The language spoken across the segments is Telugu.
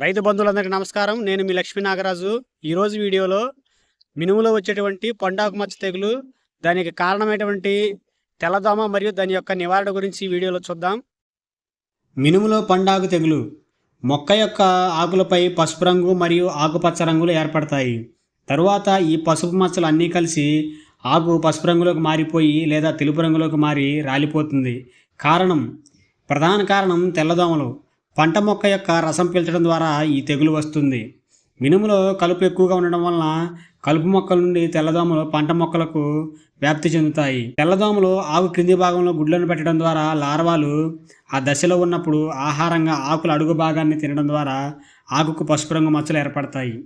రైతు బంధువులందరికీ నమస్కారం. నేను మీ లక్ష్మీ నాగరాజు. ఈరోజు వీడియోలో మినుములో వచ్చేటువంటి పొండాకు మచ్చ తెగులు దానికి కారణమైనటువంటి తెల్లదోమ మరియు దాని యొక్క నివారణ గురించి వీడియోలో చూద్దాం. మినుములో పండాకు తెగులు మొక్క యొక్క ఆకులపై పసుపు రంగు మరియు ఆకుపచ్చ రంగులు ఏర్పడతాయి. తరువాత ఈ పసుపు మచ్చలు అన్నీ కలిసి ఆకు పసుపు రంగులోకి మారిపోయి లేదా తెలుపు రంగులోకి మారి రాలిపోతుంది. కారణం ప్రధాన కారణం తెల్లదోమలు. పంట మొక్క యొక్క రసం పీల్చడం ద్వారా ఈ తెగులు వస్తుంది. మినుములో కలుపు ఎక్కువగా ఉండడం వలన కలుపు మొక్కల నుండి తెల్లదోమలు పంట మొక్కలకు వ్యాప్తి చెందుతాయి. తెల్లదోమలు ఆకు క్రింది భాగంలో గుడ్లను పెట్టడం ద్వారా లార్వాలు ఆ దశలో ఉన్నప్పుడు ఆహారంగా ఆకుల అడుగు భాగాన్ని తినడం ద్వారా ఆకుకు పసుపు రంగు మచ్చలు ఏర్పడతాయి.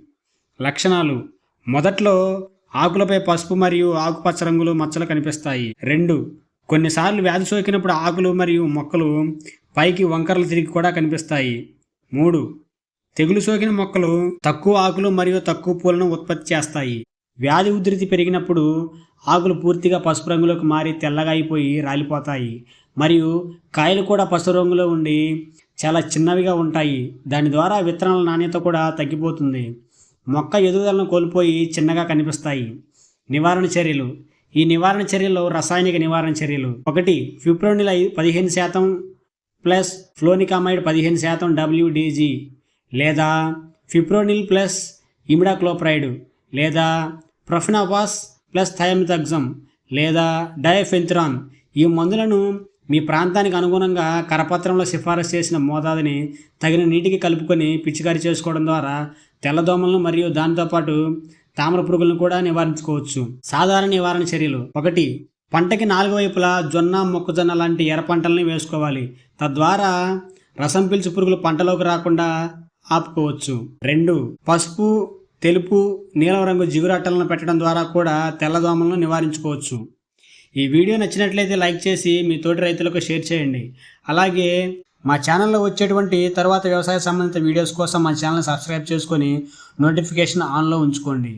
లక్షణాలు. మొదట్లో ఆకులపై పసుపు మరియు ఆకుపచ్చ రంగులు మచ్చలు కనిపిస్తాయి. రెండు. కొన్నిసార్లు వ్యాధి సోకినప్పుడు ఆకులు మరియు మొక్కలు పైకి వంకరలు తిరిగి కూడా కనిపిస్తాయి. మూడు. తెగులు సోకిన మొక్కలు తక్కువ ఆకులు మరియు తక్కువ పూలను ఉత్పత్తి చేస్తాయి. వ్యాధి ఉధృతి పెరిగినప్పుడు ఆకులు పూర్తిగా పసుపు రంగులోకి మారి తెల్లగా అయిపోయి రాలిపోతాయి. మరియు కాయలు కూడా పసుపు రంగులో ఉండి చాలా చిన్నవిగా ఉంటాయి. దాని ద్వారా విత్తనాల నాణ్యత కూడా తగ్గిపోతుంది. మొక్క ఎదుగుదలను కోల్పోయి చిన్నగా కనిపిస్తాయి. నివారణ చర్యలు. ఈ నివారణ చర్యల్లో రసాయనిక నివారణ చర్యలు. ఒకటి. ఫిప్రోనిల్ ఐ పదిహేను శాతం ప్లస్ ఫ్లోనికామైడ్ పదిహేను శాతం డబ్ల్యూడీజీ లేదా ఫిప్రోనిల్ ప్లస్ ఇమిడాక్లోప్రైడ్ లేదా ప్రొఫెనాపాస్ ప్లస్ థయమితగ్జం లేదా డయఫెంత్రాన్ ఈ మందులను మీ ప్రాంతానికి అనుగుణంగా కరపత్రంలో సిఫారసు చేసిన మోతాదుని తగిన నీటికి కలుపుకొని పిచికారి చేసుకోవడం ద్వారా తెల్లదోమలను మరియు దాంతోపాటు తామర పురుగులను కూడా నివారించుకోవచ్చు. సాధారణ నివారణ చర్యలు. ఒకటి పంటకి నాలుగు వైపులా జొన్న మొక్కజొన్న లాంటి ఎర్ర పంటల్ని వేసుకోవాలి. తద్వారా రసం పీల్చు పురుగులు పంటలోకి రాకుండా ఆపుకోవచ్చు. రెండు పసుపు తెలుపు నీలం రంగు జిగురట్టలను పెట్టడం ద్వారా కూడా తెల్లదోమలను నివారించుకోవచ్చు. ఈ వీడియో నచ్చినట్లయితే లైక్ చేసి మీ తోటి రైతులకు షేర్ చేయండి. అలాగే మా ఛానల్లో వచ్చేటువంటి తర్వాత వ్యవసాయ సంబంధిత వీడియోస్ కోసం మా ఛానల్ సబ్స్క్రైబ్ చేసుకొని నోటిఫికేషన్ ఆన్లో ఉంచుకోండి.